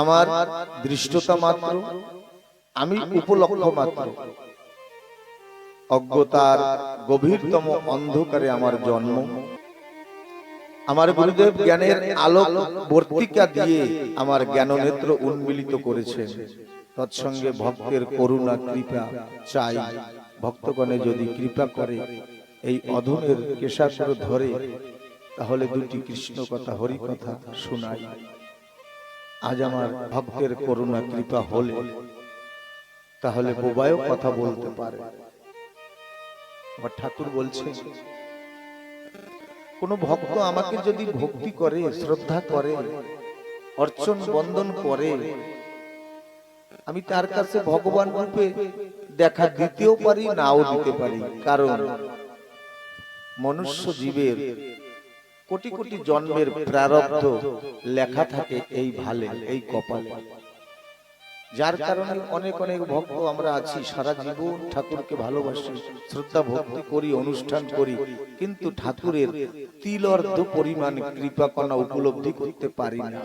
আমার দৃষ্টতা মাত্র, আমি উপলক্ষ মাত্র। অজ্ঞতার গভীরতম অন্ধকারে আমার জন্ম। আমার গুরুদেব জ্ঞানের আলোক বর্তিকা দিয়ে আমার জ্ঞাননেত্র উন্মিলিত করেছেন। তৎসঙ্গে ভক্তের করুণা, কৃপা চাই। ভক্তগণে যদি কৃপা করে এই অধমের কেশাগ্র ধরে, তাহলে দুটি কৃষ্ণ কথা হরি কথা শোনাই। আজ আমার ভক্তের করুণা কৃপা হলে তাহলে বোবায়ও কথা বলতে পারে। আবার ঠাকুর বলছেন কোন ভক্ত আমাকে যদি ভক্তি করে শ্রদ্ধা করে অর্চন বন্দন করে আমি তার কাছে ভগবান রূপে দেখা দিতেও পারি নাও দিতে পারি। কারণ মনুষ্য জীবের কোটি কোটি জন্মের প্রারব্ধ লেখা থাকে এই ভালে এই কপালে। যার কারণে অনেক অনেক ভক্ত আমরা আছি সারা জীবন ঠাকুরকে ভালোবাসি শ্রদ্ধা ভক্তি করি অনুষ্ঠান করি। কিন্তু ঠাকুরের তিল অর্ধ পরিমাণ কৃপা কণা উপলব্ধি করতে পারি না।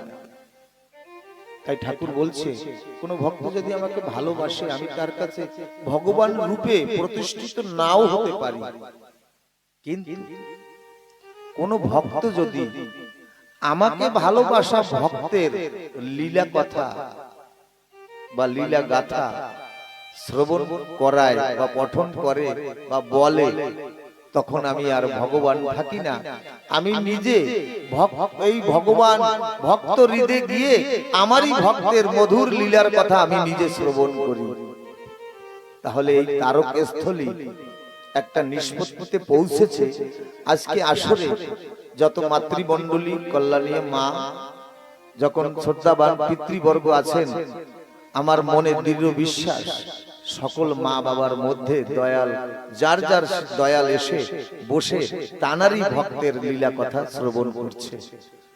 তাই ঠাকুর বলছে কোন ভক্ত যদি আমাকে ভালোবাসে আমি তার কাছে ভগবান রূপে প্রতিষ্ঠিত নাও হতে পারি। কিন্তু কোন ভক্ত যদি আমাকে ভালোবাসা ভক্তের লীলা কথা বা লীলা গাথা শ্রবণ করায় বা পঠন করে বা বলে তখন আমি আর ভগবান থাকি না। আমি নিজে এই ভগবান ভক্ত হৃদে গিয়ে আমারই ভক্তের মধুর লীলার কথা আমি নিজে শ্রবণ করি। তাহলে এই তারকস্থলী একটা নিষ্পত্তিতে পৌঁছেছে। আজকে আসরে যত মাতৃমণ্ডলী কল্যাণী মা, যখন শ্রদ্ধাবান পিতৃবর্গ আছেন, আমার মনে দৃঢ় বিশ্বাস, সকল মা বাবার মধ্যে দয়াল, যার যার দয়াল এসে বসে তানারই ভক্তের লীলা কথা শ্রবণ করছে।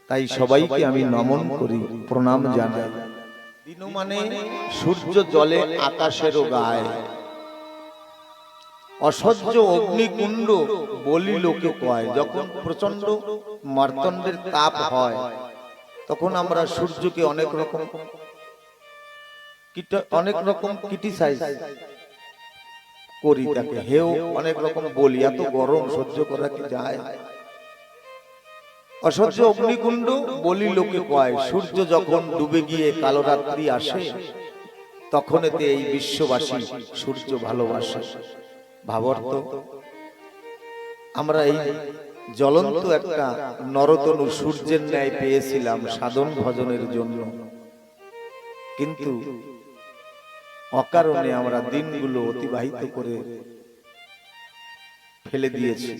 তাই সবাইকে আমি নমন করি, প্রণাম জানাই। দিন মানে সূর্য জলে আকাশেরও গায়। অসহ্য অগ্নিকুণ্ড বলি লোকে কয়। যখন প্রচণ্ড মার্তণ্ডের তাপ হয়, তখন আমরা সূর্যকে অনেক রকম অনেক রকম ক্রিটিসাইজ করি তাকে। হেও অনেক রকম বলি, এত গরম সহ্য করা কি যায়? অসহ্য অগ্নিকুণ্ড বলি লোকে কয়। সূর্য যখন ডুবে গিয়ে কালো রাত্রি আসে তখন এতে এই বিশ্ববাসী সূর্য ভালোবাসে। ভাবর্ত। আমরা এই জ্বলন্ত একটা নরতনু সূর্যের ন্যায় পেয়েছিলাম সাধন ভজনের জন্য। কিন্তু অকারণে আমরা দিনগুলো অতিবাহিত করে ফেলে দিয়েছি।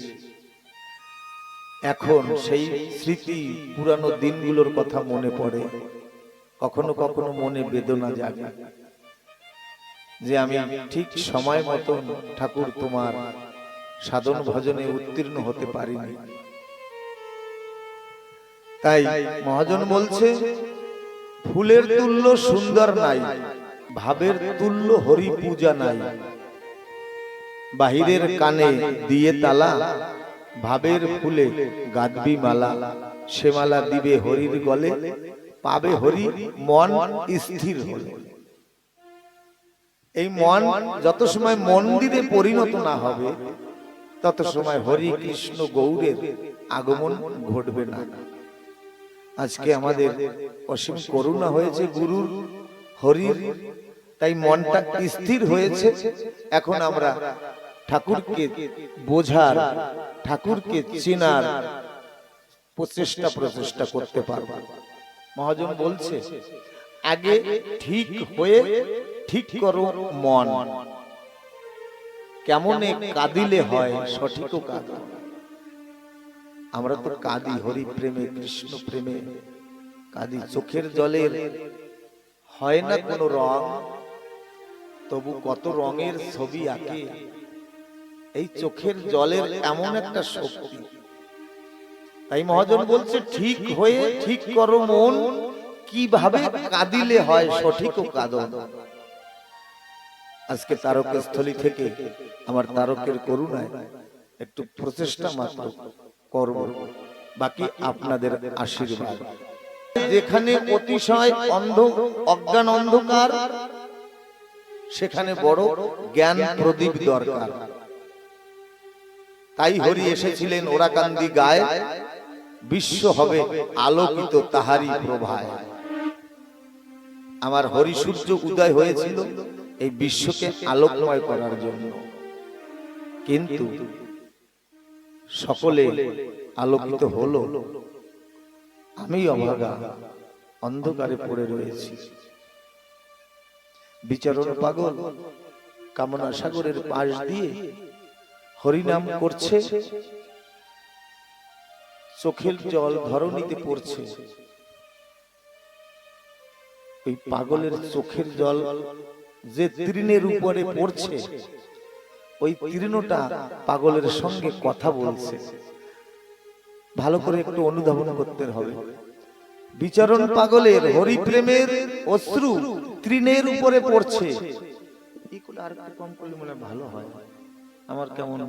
এখন সেই স্মৃতি পুরানো দিনগুলোর কথা মনে পড়ে। কখনো কখনো মনে বেদনা জাগে। যে আমি ঠিক সময় মতন ঠাকুর তোমার সাধন ভজনে উত্তীর্ণ হতে পারিনি। তাই মহাজন বলছে, ফুলের তুল্য সুন্দর নাই, ভাবের তুল্য হরি পূজা নাই। বাহিরের কানে দিয়ে তালা, ভাবের ফুলে গাদবি মালা, সে মালা দিবে হরির গলে, পাবে হরি মন স্থির হলে। এই মন যত সময় মন্দিরে পরিণত না হবে, তত সময় হরি কৃষ্ণ গৌরের আগমন ঘটবে না। আজকে আমাদের অসীম করুণা হয়েছে গুরুর হরির, তাই মনটা স্থির হয়েছে। এখন আমরা ঠাকুরকে বোঝার, ঠাকুরকে চেনার প্রচেষ্টা প্রচেষ্টা করতে পারব। মহাজন বলছে আগে ঠিক হয়ে ঠিক করো মন। কেমনে কাঁদিলে হয় সঠিকও কাঁদ আমরা তো কাঁদি হরি প্রেমে কৃষ্ণ প্রেমে। কাঁদি চোখের জলের হয় না কোনো রং? তবু কত রঙের ছবি আঁকে? এই চোখের জলের এমন একটা শক্তি। তাই মহাজন বলছে ঠিক হয়ে ঠিক করো মন। কীভাবে কাঁদিলে হয় সঠিক ও কাঁদন আজকে তারকের স্থলী থেকে আমার তারকের করুণায় একটু প্রচেষ্টা মাত্র করব। বাকি আপনাদের আশীর্বাদ। যেখানে অতিশয় অন্ধ অজ্ঞান অন্ধকার সেখানে বড় জ্ঞান প্রদীপ দরকার। তাই হরি এসেছিলেন ওরাকান্দি গায়ে বিশ্ব হবে আলোকিত তাহারি প্রভায়। আমার হরি সূর্য উদয় হয়েছিল এই বিশ্বকে আলোকময় করার জন্য। কিন্তু সকলে আলোকিত হলো। আমি অভাগা, অন্ধকারে পড়ে রয়েছি। বিচারণ পাগল, কামনা সাগরের পাশ দিয়ে হরিনাম করছে। চোখের জল ধরণীতে পড়ছে। ওই পাগলের চোখের জল যে তৃণের উপরে পড়ছে ওই তৃণটা পাগলের সঙ্গে কথা বলছে। ভালো করে একটু অনুধাবন করতে হবে। বিচারণ পাগলের হরিপ্রেমের অশ্রু তৃণের উপরে পড়ছে। আর একটু কম করলে মনে ভালো হয়। আমার কেমন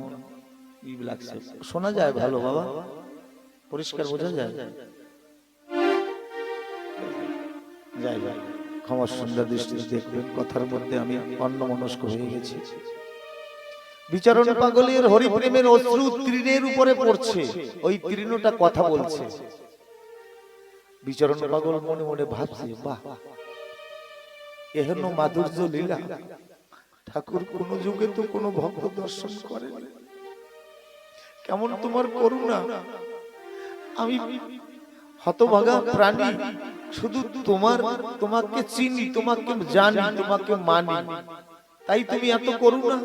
ই লাগছে? শোনা যায় ভালো বাবা। পরিষ্কার বোঝা যায়। ক্ষমা সুন্দর দৃষ্টিতে দেখবেন কথার মধ্যে আমি অন্য মনস্ক হয়ে গেছি। বিচারণ পাগলের হরিপ্রেমের অশ্রু তৃণের উপরে পড়ছে। ওই তৃণটা কথা বলছে। বিচারণ পাগল মনে মনে ভাবছে বাহ। এহেন মাধুর্য লীলা। ঠাকুর কোন যুগে তো কোনো ভক্ত দর্শন করে কেমন তোমার করুণা? আমি হতভাগা প্রাণী। শুধু তোমার, তোমাকে চিনি, তোমাকে জানি, তোমাকে মানি। তাই তুমি এত করুণা,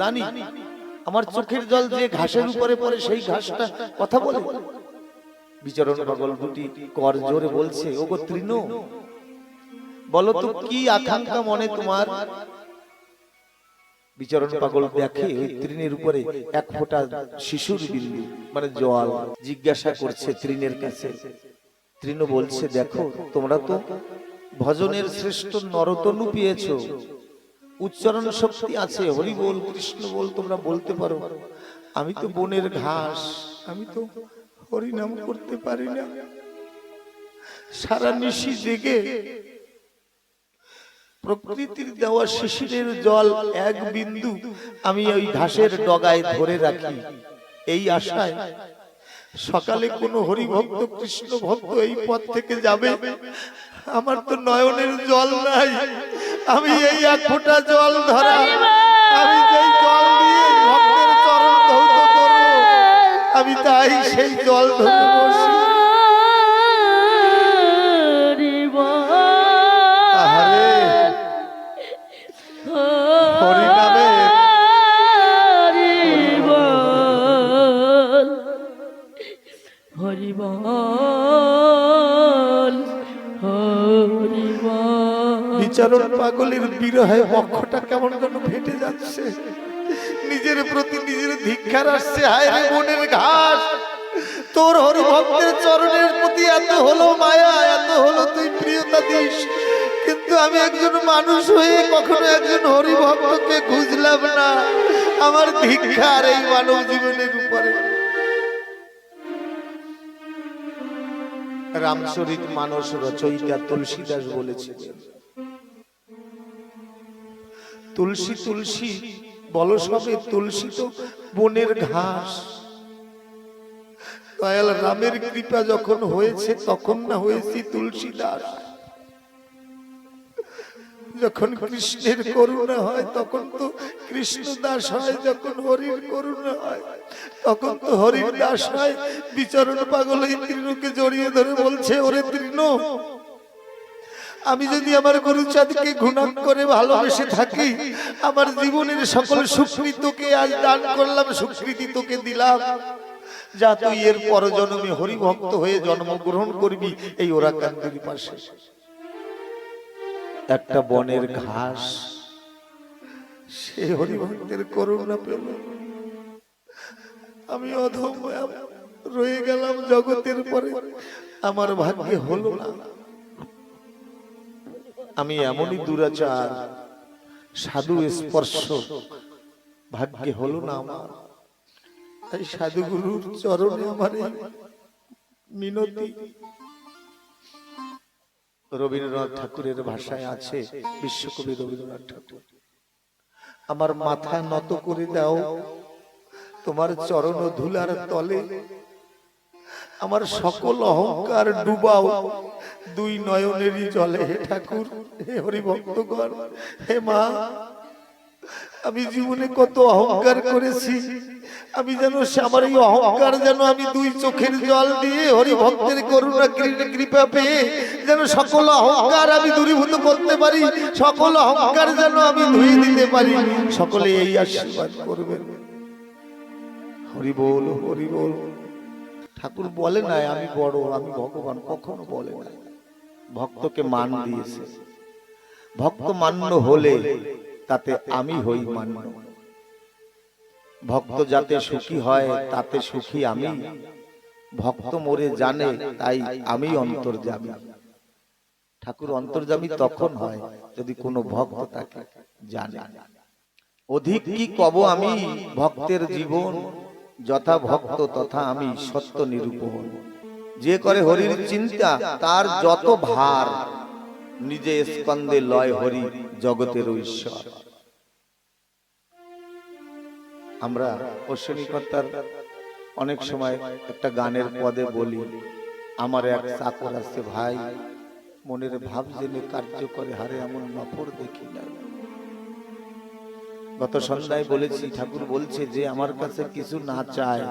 দানি, আমার চোখের জল যে ঘাসের উপরে পড়ে সেই ঘাসটা কথা বলে। বিচরণ পাগল দুটি কর জোরে বলছে, ওগো তৃণ, বলো তো কি আকাঙ্ক্ষা মনে তোমার? বিচরণ পাগল দেখে ওই তৃণের উপরে এক ফোঁটা শিশুর বিন্দু মানে জল জিজ্ঞাসা করছে তৃণের কাছে তৃণ বলছে দেখো তোমরা তো ভজনের শ্রেষ্ঠ নরতনু পেয়েছ। উচ্চারণ শক্তি আছে হরি বল কৃষ্ণ বল তোমরা বলতে পারো। আমি তো বনের ঘাস আমি তো হরি নাম করতে পারি না। সারা নিশি জেগে প্রকৃতির দেওয়া শিশিরের জল এক বিন্দু আমি ওই ঘাসের ডগায় ধরে রাখি। এই আশায় সকালে কোনো হরিভক্ত কৃষ্ণ ভক্ত এই পথ থেকে যাবে? আমার তো নয়নের জল নাই। আমি এই এক ফোঁটা জল ধরা আমি যেই জল দিয়ে ভক্তের চরণ ধৌত করব আমি তাই সেই জল ধরে বসি পাগলের বিরহে বক্ষটা কেমন যেন ফেটে যাচ্ছে। নিজের প্রতি নিজের ধিক্ষার আসছে, হায় মনের ঘাস। তোর হরি ভক্তের চরণের প্রতি এত হলো মায়া, এত হলো তুই প্রিয়তা দিস। কিন্তু আমি একজন মানুষ হয়ে কখনো একজন হরি ভক্তকে খুঁজলাম না। আমার ধিক্ষার এই মানব জীবনের উপরে। রামচরিত মানস রচয়িতা তুলসীদাস বলেছিলেন তুলসী তুলসী, বলো সবে তুলসী তো বনের ঘাস। দয়াল রামের কৃপা যখন হয়েছে, তখন না হয়েছি তুলসী দাস যখন কৃষ্ণের করুণা হয়, তখন তো কৃষ্ণ দাস হয়, যখন হরির করুণা হয়, তখন তো হরির দাস হয়। বিচরণ পাগল এই তৃণকে জড়িয়ে ধরে বলছে, ওরে তৃণ আমি যদি আমার গুরুচাঁদকে ঘুণাম করে ভালোবেসে থাকি, আমার জীবনের সকল সুকৃতি তোকে আজ দান করলাম, সুকৃতি তোকে দিলাম। যা তুই এর পরজন্মে হরিভক্ত হয়ে জন্মগ্রহণ করবি এই ওরাকান্দির পাশে। একটা বনের ঘাস, সে হরিভক্তের করুণা পেল। আমি অধম রয়ে গেলাম জগতের পরে। আমার ভাগ্যে হলো না। আমি এমনই দুরাচার, সাধু স্পর্শ ভাগ্যে হলো না আমার। তাই সাধুগুরুর চরণে আমার মিনতি। রবীন্দ্রনাথ ঠাকুরের ভাষায় আছে, বিশ্বকবি রবীন্দ্রনাথ ঠাকুর, আমার মাথা নত করে দাও, তোমার চরণ ধুলার তলে, আমার সকল অহংকার ডুবাও দুই নয়নেরই জলে হে ঠাকুর, হে হরিভক্তগণ, হে মা, আমি জীবনে কত অহংকার করেছি। আমি যেন আমার এই অহংকার যেন আমি দুই চোখের জল দিয়ে হরি ভক্তের করুণা কৃপা পেয়ে যেন সকল অহংকার আমি দূরীভূত করতে পারি, সকল অহংকার যেন আমি ধুয়ে দিতে পারি, সকলে এই আশীর্বাদ করবেন। হরি বল হরি বল। ঠাকুর বলে নাই, আমি বড়, আমি ভগবান, কখনো বলে নাই। ভক্তকে মান দিয়েছে। ভক্ত মান্য হলে তাতে আমি হই মান্য। ভক্ত যাতে সুখী হয় তাতে সুখী আমি। ভক্ত মোরে জানে তাই আমি অন্তর্যামী। ঠাকুর অন্তর্যামী তখন হয় যদি কোনো ভক্ত তাকে জানে। অধিক কি কব আমি? ভক্তের জীবন যথা ভক্ত তথা আমি সত্য নিরূপণ। যে করে হরির চিন্তা, তার যত ভার, নিজে স্কন্দে লয় হরি জগতের ঈশ্বর আমরা অশ্বিনীকর্তার অনেক সময় একটা গানের পদে বলি, আমার এক চাকর আছে ভাই, মনের ভাব জেনে কার্য করে, হারে এমন নফর দেখি না। গত সন্ধ্যায় বলেছি, ঠাকুর বলছে যে, আমার কাছে কিছু না চায়,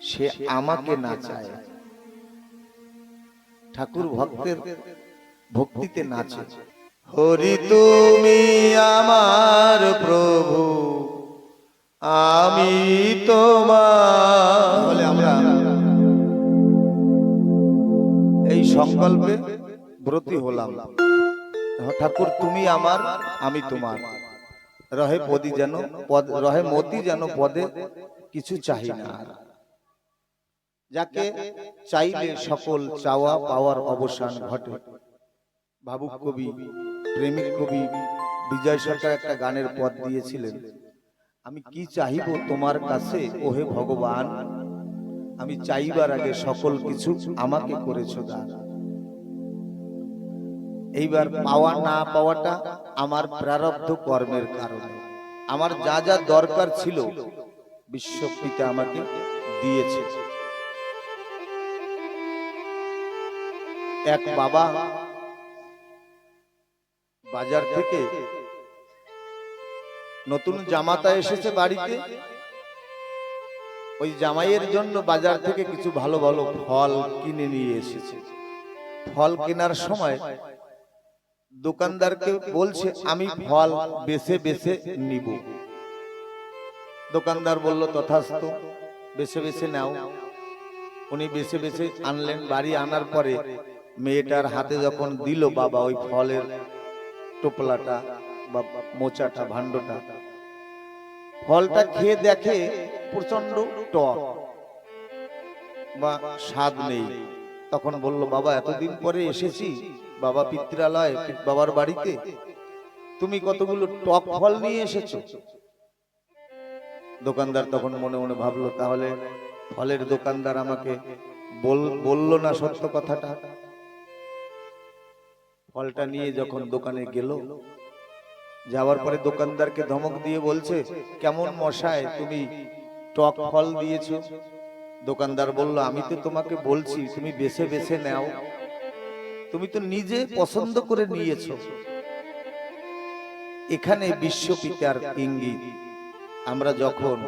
সে আমাকে না চায়। ঠাকুর ভক্তের ভক্তিতে নাচে। হরি তুমি আমার প্রভু আমি তোমার বলে আমরা এই সংকল্পে ব্রতী হলাম। ঠাকুর তুমি আমার আমি তোমার। রহে পদি যেন পদ রহে মতি যেন পদে কিছু চাহি না। যাকে চাইলে সকল চাওয়া পাওয়ার অবসান ঘটে। ভাবুক কবি প্রেমিক কবি বিজয় সরকার একটা গানের পদ দিয়েছিলেন। আমি কি চাহিব তোমার কাছে ওহে ভগবান? আমি চাইবার আগে সকল কিছু আমাকে করেছ দান। এইবার পাওয়া না পাওয়াটা আমার প্রারব্ধ কর্মের কারণে। আমার যা যা দরকার ছিল বিশ্বপিতা আমাকে দিয়েছে। এক বাবা বাজার থেকে নতুন জামাতা এসেছে বাড়িতে। ওই জামাইয়ের জন্য বাজার থেকে কিছু ভালো ভালো ফল কিনে নিয়ে এসেছে। ফল কেনার সময় দোকানদারকে বলছে, আমি ফল বেছে বেছে নিব। দোকানদার বলল, তথাস্থ, বেছে বেছে নাও। উনি বেছে বেছে আনলেন, বাড়ি আনার পরে মেয়েটার হাতে যখন দিল বাবা ওই ফলের টোপলাটা বা মোচাটা ভান্ডটা ফলটা খেয়ে দেখে প্রচণ্ড টক বা স্বাদ নেই। তখন বলল বাবা এতদিন পরে এসেছি। বাবা পিত্রালয় বাবার বাড়িতে। তুমি কতগুলো টক ফল নিয়ে এসেছ? দোকানদার তখন মনে মনে ভাবলো তাহলে ফলের দোকানদার আমাকে বল- বলল না সত্য কথাটা? ফলটা নিয়ে যখন দোকানে গেল যাওয়ার পরে দোকানদারকে ধমক দিয়ে বলছে কেমন মশায় তুমি টক ফল দিয়েছ? দোকানদার বলল আমি তো তোমাকে বলছি তুমি বেছে বেছে নাও। তুমি তো নিজে পছন্দ করে নিয়েছো। এখানে বিশ্বপিতার ইঙ্গিত। আমরা যখন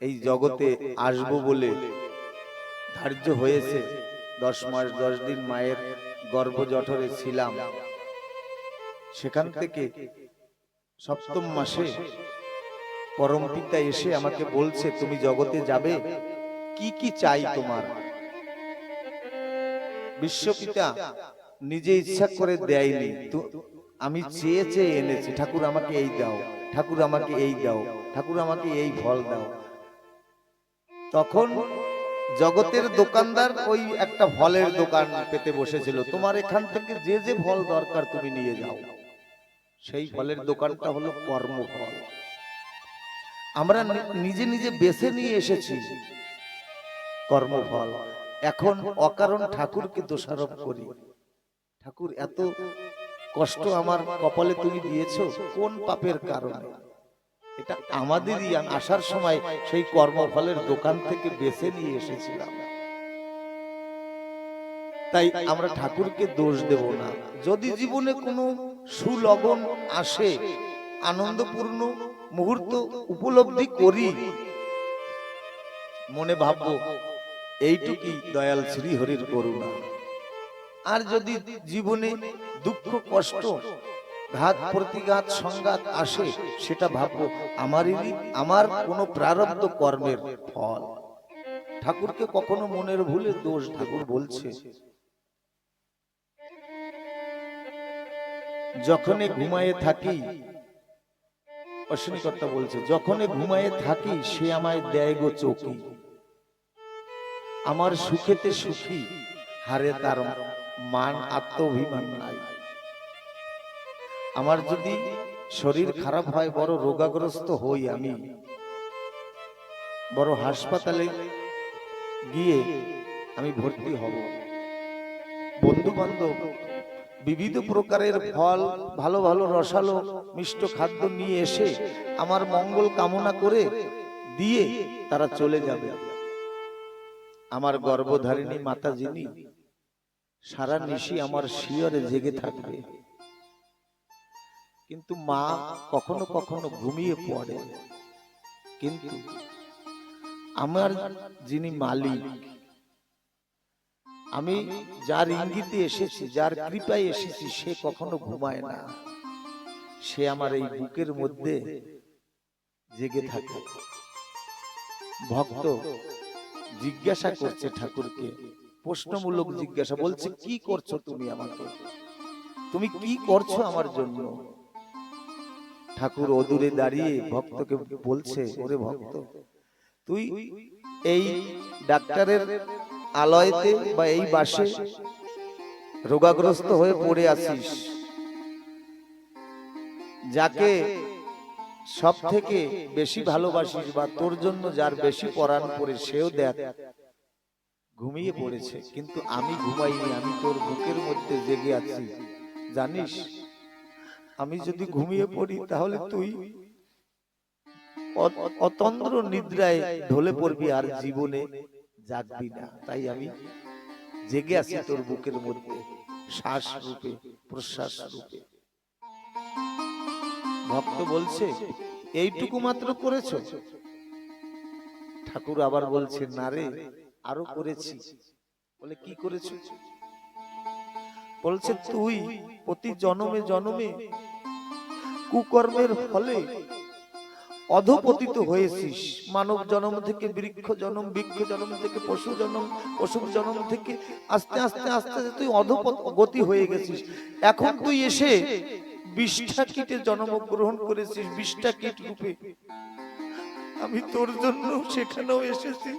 এই জগতে আসব বলে ধার্য হয়েছে দশ মাস দশ দিন মায়ের গর্ভজঠরে ছিলাম। সেখান থেকে সপ্তম মাসে পরম পিতা এসে আমাকে বলছে, তুমি জগতে যাবে? কি কি চাই তোমার? বিশ্বপিতা নিজে ইচ্ছা করে দেয়নি। আমি চেয়ে চেয়ে এনেছি। ঠাকুর আমাকে এই দাও। ঠাকুর আমাকে এই দাও। ঠাকুর আমাকে এই ফল দাও। তখন জগতের দোকানদার ওই একটা ফলের দোকান পেতে বসেছিল। তোমার এখান থেকে যে যে ফল দরকার তুমি নিয়ে যাও। সেই ফলের দোকানটা হলো কর্মফল। আমরা নিজে নিজে বেছে নিয়ে এসেছি। কর্মফল। এখন অকারণ ঠাকুরকে দোষারোপ করি। ঠাকুর এত কষ্ট আমার কপালে তুমি দিয়েছ। কোন পাপের কারণে? এটা আমাদেরই আমি আসার সময় সেই কর্মফলের দোকান থেকে বেছে নিয়ে এসেছিলাম। তাই আমরা ঠাকুরকে দোষ দেব না। যদি জীবনে কোনো সুলগন আসে, আনন্দপূর্ণ মুহূর্ত উপলব্ধি করি, মনে ভাববো, এইটুকুই দয়াল শ্রীহরির করুণা। আর যদি জীবনে দুঃখ, কষ্ট ঘাত প্রতিঘাত সংঘাত আসে, সেটা ভাববো আমারই, আমার কোনো প্রারব্ধ কর্মের ফল। ঠাকুরকে কখনো মনের ভুলে দোষ ঠাকুর বলছে। যখনই ঘুমায়ে থাকি, অশ্বিনীকর্তা বলছে, যখনই ঘুমায়ে থাকি, সে আমায় দেয় গো চৌকি। আমার সুখেতে সুখী, হারে তার মান আত্মঅভিমান নাই। আমার যদি শরীর খারাপ হয়, বড় রোগাগ্রস্ত হই আমি। বড় হাসপাতালে গিয়ে আমি ভর্তি হব। বন্ধু বান্ধব বিবিধ প্রকারের ফল, ভালো ভালো রসালো মিষ্ট খাদ্য নিয়ে এসে আমার মঙ্গল কামনা করে দিয়ে তারা চলে যাবে। আমার গর্ভধারিণী মাতা যিনি সারা নিশি আমার শিয়রে জেগে থাকবে। কিন্তু মা কখনো কখনো ঘুমিয়ে পড়ে। কিন্তু আমার যিনি মালিক, আমি যার ইঙ্গিতে এসেছি, যার কৃপায় এসেছি, সে কখনো ঘুমায় না। সে আমার এই বুকের মধ্যে জেগে থাকে। ভক্ত জিজ্ঞাসা করছে ঠাকুরকে, প্রশ্নমূলক জিজ্ঞাসা, বলছে, কি করছ তুমি আমাকে? তুমি কি করছ আমার জন্য? ঠাকুর অদূরে দাঁড়িয়ে ভক্তকে বলছে ওরে ভক্ত তুই এই ডাক্তারের আলয়তে বা এই বাসে রোগাগ্রস্ত হয়ে পড়ে আছিস। যাকে সব থেকে বেশি ভালোবাসিস বা তোর জন্য যার বেশি পরাণ পড়ে সেও দেখ। ঘুমিয়ে পড়েছে। কিন্তু আমি ঘুমাইনি আমি তোর বুকের মধ্যে জেগে আছি। জানিস আমি যদি ঘুমিয়ে পড়ি তাহলে তুই অতন্দ্র নিদ্রায় ঢলে পড়বি আর জীবনে জাগবি না। তাই আমি জেগে আছি তোর বুকের মধ্যে। শ্বাস রূপে প্রশ্বাস রূপে। ভক্ত বলছে এইটুকু মাত্র করেছ? ঠাকুর আবার বলছে না রে আরও করেছি। বলে কি করেছ? বলছে তুই প্রতি জনমে জনমে কুকর্মের ফলে অধপতিত হয়েছিস। মানব জন্ম থেকে বৃক্ষ জন্ম বৃক্ষ জন্ম থেকে পশু জন্ম পশু জন্ম থেকে আস্তে আস্তে আস্তে আস্তে তুই অধপত গতি হয়ে গেছিস। এখন তুই এসে বিষ্ঠা কীটে জন্মগ্রহণ করেছিস, বিষ্ঠা কীট রূপে। আমি তোর জন্য সেখানেও এসেছি।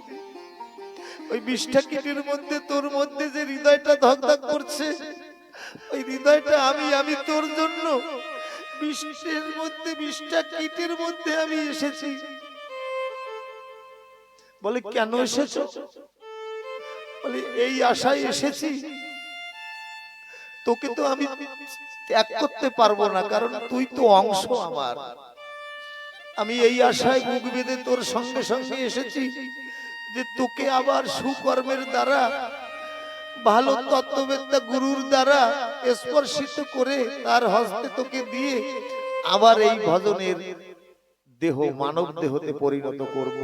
ওই বিষ্ঠা কীটের মধ্যে, তোর মধ্যে যে হৃদয়টা ধক ধক করছে, ওই হৃদয়টা আমি আমি তোর জন্য বিশ্বের মধ্যে বিষ্ঠা কীটের মধ্যে আমি এসেছি। বলে, কেন এসেছ? বলে, এই আশায় এসেছি। তোকে তো আমি ত্যাগ করতে পারব না, কারণ তুই তো অংশ আমার। আমি এই আশায় বুক বেঁধে তোর সঙ্গে সঙ্গে এসেছি যে তোকে আবার সুকর্মের দ্বারা ভালো তত্ত্ববেত্তা গুরুর দ্বারা স্পর্শিত করে তার হস্তে তোকে দিয়ে আবার এই ভজনের দেহ মানব দেহতে পরিণত করব।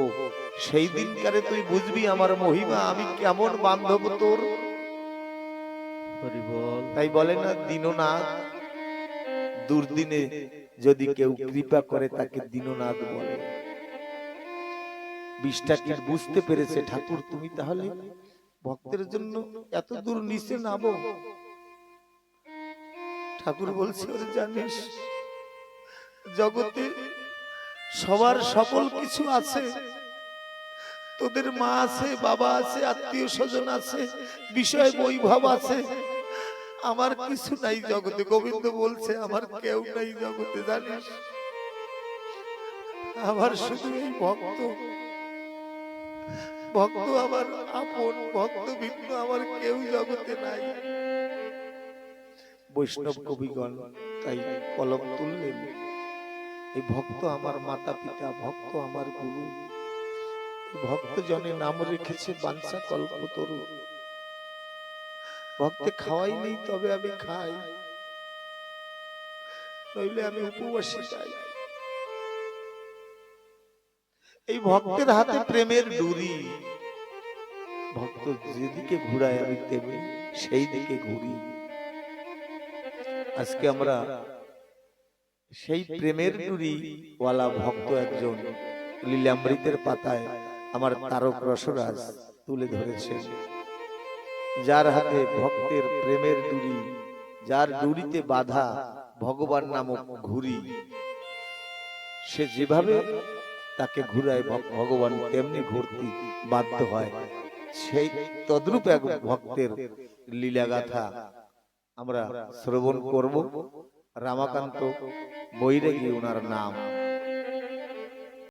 সেই দিনকারে তুই বুঝবি আমার মহিমা আমি কেমন বান্ধব তোর। তাই বলে না দীননাথ দুর্দিনে যদি কেউ কৃপা করে তাকে দীননাথ বলে। বিষটাকে বুঝতে পেরেছে ঠাকুর তুমি তাহলে? ভক্তের জন্য এত দূর নিচে নামো। ঠাকুর বলছে জানিস জগতে সবার সকল কিছু আছে। তোদের মা আছে বাবা আছে আত্মীয় স্বজন আছে বিষয় বৈভব আছে। আমার কিছু নাই জগতে। গোবিন্দ বলছে আমার কেউ নাই জগতে জানিস? আমার শুধু এই ভক্ত। ভক্ত আমার, আপন ভক্ত ভিন্ন আমার কেউ জগতে নাই। বৈষ্ণব কবিগণ তাই কলম তুললেন। এই ভক্ত আমার মাতা পিতা ভক্ত আমার গুরু। ভক্ত জনে নাম রেখেছে বাঞ্ছা কল্পতরু ভক্তে খাওয়াই নেই তবে আমি খাই, নইলে আমি উপবাসী যাই এই ভক্তের হাতে প্রেমের ডুরি ভক্ত যেদিকে ঘুরায় আমি তেমনি সেই দিকে ঘুরি। আজকে আমরা সেই প্রেমের ডুরি ওয়ালা ভক্ত একজন লীলামৃতের পাতায় আমার তারক রসরাজ তুলে ধরেছে যার হাতে ভক্তের প্রেমের ডুরি যার ডুরিতে বাধা ভগবান নামক ঘুরি সে যেভাবে তাকে ঘুরায় ভগ- ভগবান তেমনি ঘুরতে বাধ্য হয়। সেই তদ্রূপ এক ভক্তের লীলাগাথা আমরা শ্রবণ করব। রামাকান্ত বৈরাগী ওনার নাম।